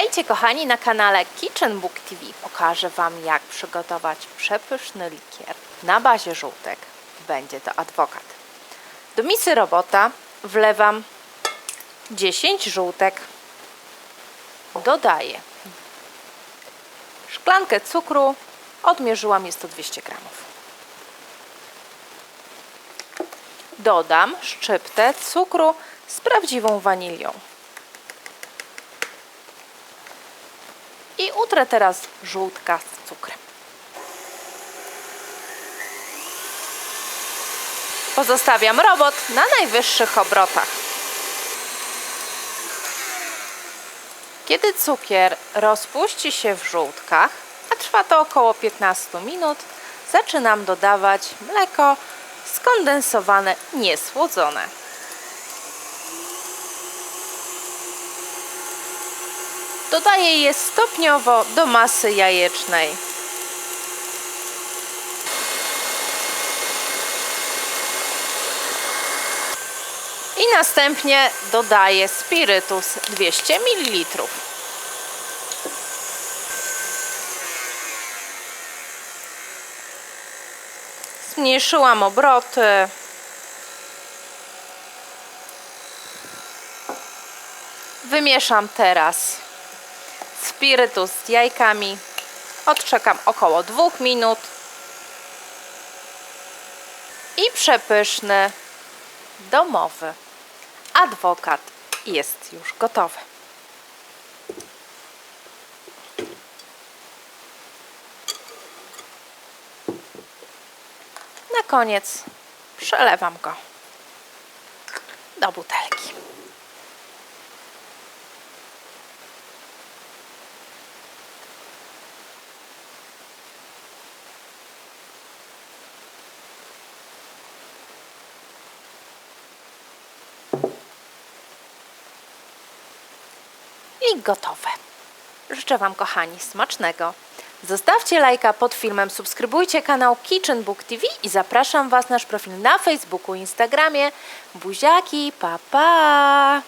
Witajcie kochani na kanale Kitchen Book TV. Pokażę Wam jak przygotować przepyszny likier na bazie żółtek. Będzie to adwokat. Do misy robota wlewam 10 żółtek. Dodaję szklankę cukru. Odmierzyłam, jest to 200 gramów. Dodam szczyptę cukru z prawdziwą wanilią. I utrę teraz żółtka z cukrem. Pozostawiam robot na najwyższych obrotach. Kiedy cukier rozpuści się w żółtkach, a trwa to około 15 minut, zaczynam dodawać mleko skondensowane, niesłodzone. Dodaję je stopniowo do masy jajecznej. I następnie dodaję spirytus 200 ml. Zmniejszyłam obroty. Wymieszam teraz spirytus z jajkami. Odczekam około 2 minut. I przepyszny, domowy adwokat jest już gotowy. Na koniec przelewam go do butelki. I gotowe. Życzę Wam, kochani, smacznego. Zostawcie lajka pod filmem, subskrybujcie kanał Kitchen Book TV i zapraszam Was na nasz profil na Facebooku i Instagramie. Buziaki, pa pa!